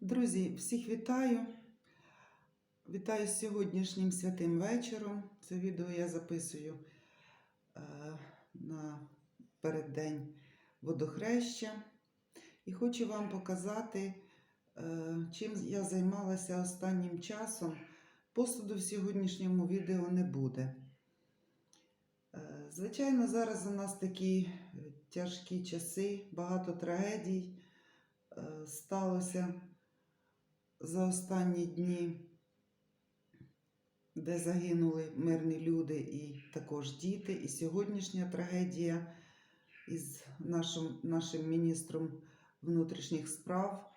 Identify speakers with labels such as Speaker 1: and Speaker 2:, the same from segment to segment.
Speaker 1: Друзі, всіх вітаю. Вітаю з сьогоднішнім святим вечором. Це відео я записую е, на переддень водохреща. І хочу вам показати, е, чим я займалася останнім часом. Посуду в сьогоднішньому відео не буде. Е, Звичайно, зараз у нас такі тяжкі часи, багато трагедій сталося за останні дні, де загинули мирні люди і також діти. І сьогоднішня трагедія із нашим, нашим міністром внутрішніх справ.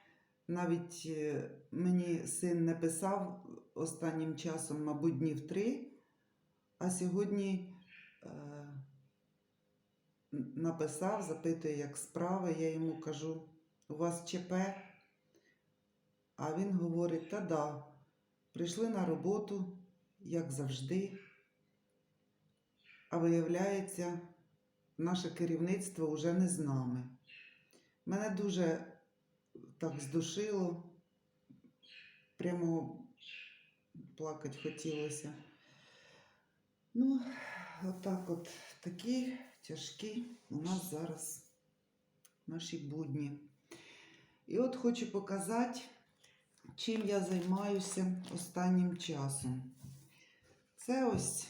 Speaker 1: Навіть е, мені син не писав останнім часом, мабуть, днів три, а сьогодні е, написав, запитує, як справи. Я йому кажу, у вас ЧП? А він говорить: та да, прийшли на роботу, як завжди. А виявляється, наше керівництво вже не з нами. Мене дуже так здушило, прямо плакати хотілося. Ну, отак от такі тяжкі у нас зараз наші будні. І от хочу показати, чим я займаюся останнім часом. Це ось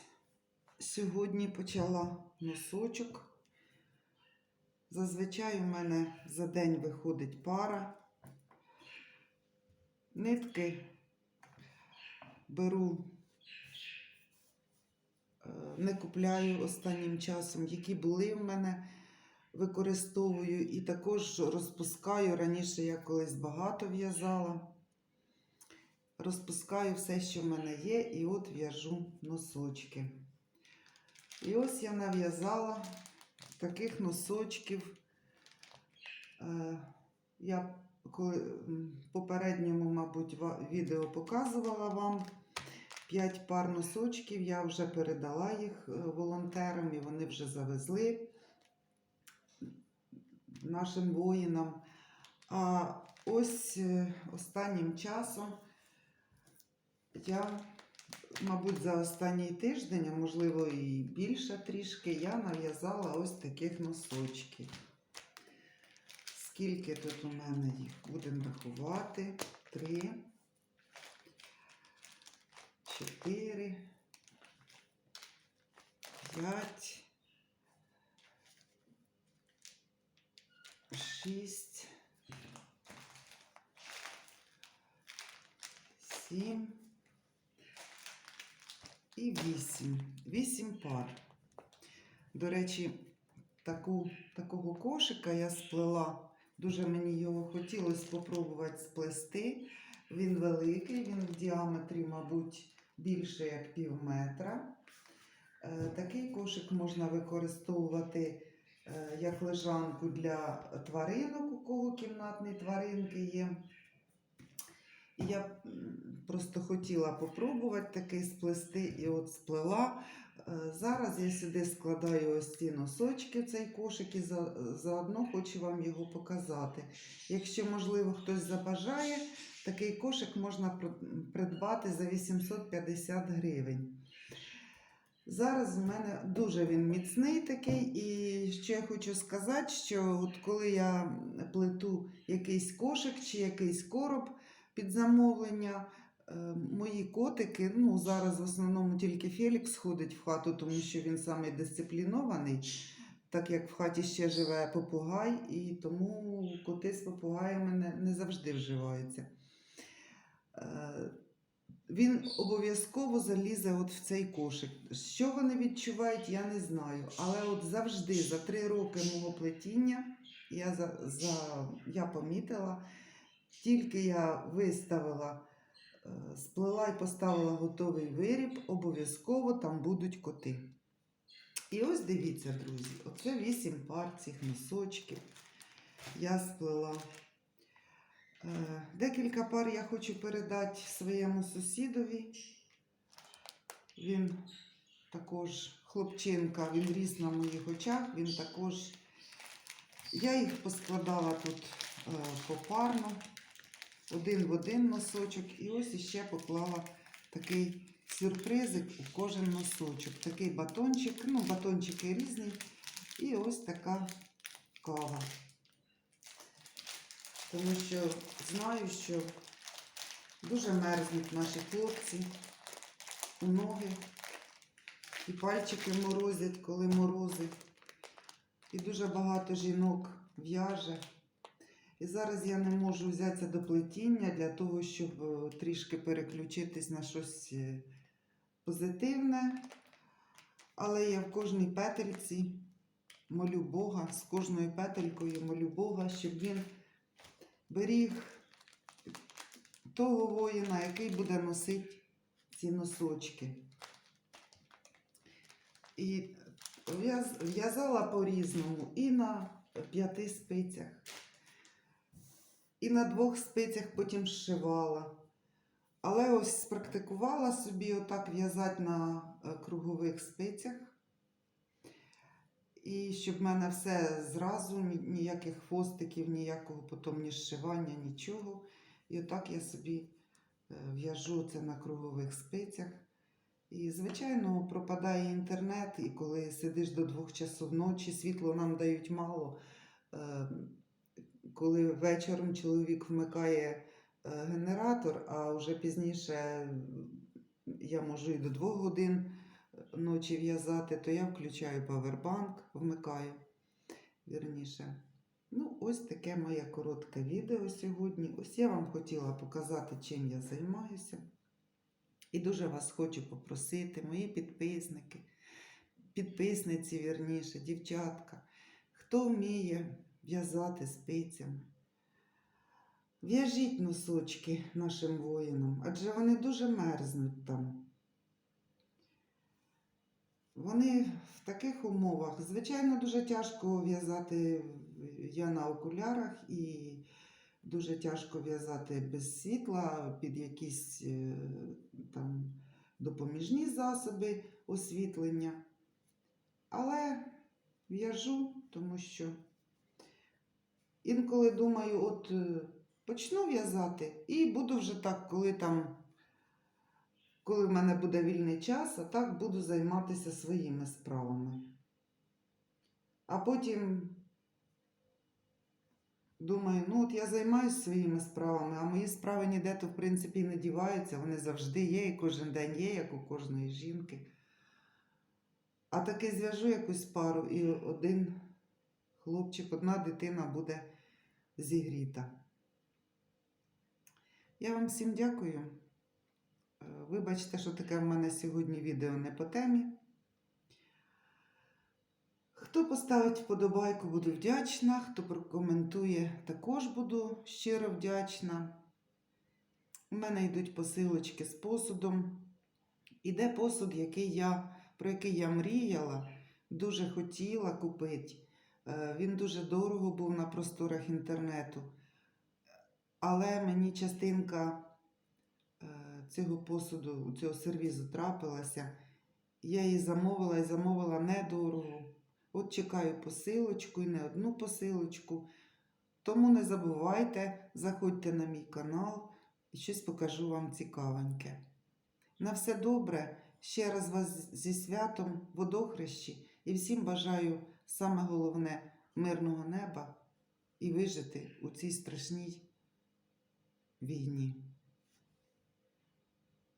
Speaker 1: сьогодні почала носочок. Зазвичай у мене за день виходить пара. Нитки беру, е, не купляю останнім часом, які були в мене, використовую і також розпускаю. Раніше я колись багато в'язала. Розпускаю все, що в мене є, і от в'яжу носочки. І ось я нав'язала таких носочків. Е, Я коли в попередньому, мабуть, відео показувала вам 5 пар носочків. Я вже передала їх е, волонтерам і вони вже завезли нашим воїнам. А ось е, останнім часом я, мабуть, за останній тиждень, а можливо і більше трішки, я нав'язала ось таких носочків. Скільки тут у мене їх? Будемо рахувати. Три, чотири, п'ять, шість, сім і вісім. Вісім пар. До речі, таку, такого кошика я сплела. Дуже мені його хотілося спробувати сплести. Він великий, він в діаметрі, мабуть, більше як пів метра. Е, Такий кошик можна використовувати е, як лежанку для тваринок, у кого кімнатні тваринки є. Я просто хотіла попробувати такий сплести і от сплела. Е, Зараз я сюди складаю ось ці носочки цей кошик і заодно хочу вам його показати. Якщо, можливо, хтось забажає, такий кошик можна придбати за 850 гривень. Зараз в мене дуже він міцний такий, і що я хочу сказати, що от коли я плету якийсь кошик чи якийсь короб під замовлення, е, мої котики, ну зараз в основному тільки Фелікс ходить в хату, тому що він самий дисциплінований, так як в хаті ще живе попугай, і тому коти з попугаями не, не завжди вживаються. Е, Він обов'язково залізе от в цей кошик. Що вони відчувають, я не знаю. Але от завжди за три роки мого плетіння я, за, за, я помітила, тільки я виставила, е, сплела і поставила готовий виріб, обов'язково там будуть коти. І ось дивіться, друзі, оце вісім пар цих носочків я сплела. Е, Декілька пар я хочу передати своєму сусідові. Він також хлопчинка, він ріс на моїх очах, він також. Я їх поскладала тут е, попарно. Один в один носочок. І ось іще поклала такий сюрпризик у кожен носочок. Такий батончик, ну, батончики різні. І ось така кава. Тому що знаю, що дуже мерзнуть наші хлопці у ноги. І пальчики морозять, коли морози. І дуже багато жінок в'яже. І зараз я не можу взятися до плетіння для того, щоб е, трішки переключитись на щось е, позитивне. Але я в кожній петельці молю Бога, з кожною петелькою молю Бога, щоб він беріг того воїна, який буде носити ці носочки. І в'язала по-різному і на п'яти спицях, і на двох спицях потім зшивала. Але ось спрактикувала собі отак в'язати на е, кругових спицях. І щоб в мене все зразу, ніяких хвостиків, ніякого потім ні зшивання, нічого. І отак я собі е, в'яжу це на кругових спицях. І, звичайно, пропадає інтернет, і коли сидиш до двох часов ночі, світло нам дають мало. Е, Коли вечором чоловік вмикає е, генератор, а вже пізніше я можу і до двох годин ночі в'язати, то я включаю павербанк, вмикаю вірніше. Ну, ось таке моє коротке відео сьогодні. Ось я вам хотіла показати, чим я займаюся. І дуже вас хочу попросити, мої підписники, підписниці, вірніше, дівчатка, хто вміє в'язати спицями. В'яжіть носочки нашим воїнам, адже вони дуже мерзнуть там. Вони в таких умовах, звичайно, дуже тяжко в'язати я на окулярах і дуже тяжко в'язати без світла під якісь е, там допоміжні засоби освітлення. Але в'яжу, тому що інколи думаю, от е, почну в'язати і буду вже так, коли там, коли в мене буде вільний час, а так буду займатися своїми справами. А потім думаю, ну от я займаюся своїми справами, а мої справи ніде то, в принципі, не діваються, вони завжди є, і кожен день є, як у кожної жінки. А таки зв'яжу якусь пару, і один хлопчик, одна дитина буде зігріта. Я вам всім дякую. Е, Вибачте, що таке в мене сьогодні відео не по темі. Хто поставить вподобайку, буду вдячна. Хто прокоментує, також буду щиро вдячна. У мене йдуть посилочки з посудом. Іде посуд, який я, про який я мріяла, дуже хотіла купити. Е, Він дуже дорого був на просторах інтернету. Але мені частинка е, цього посуду, цього сервізу трапилася. Я її замовила і замовила недорого. От чекаю посилочку і не одну посилочку. Тому не забувайте, заходьте на мій канал і щось покажу вам цікавеньке. На все добре. Ще раз вас зі святом, водохрещі і всім бажаю саме головне мирного неба і вижити у цій страшній війні.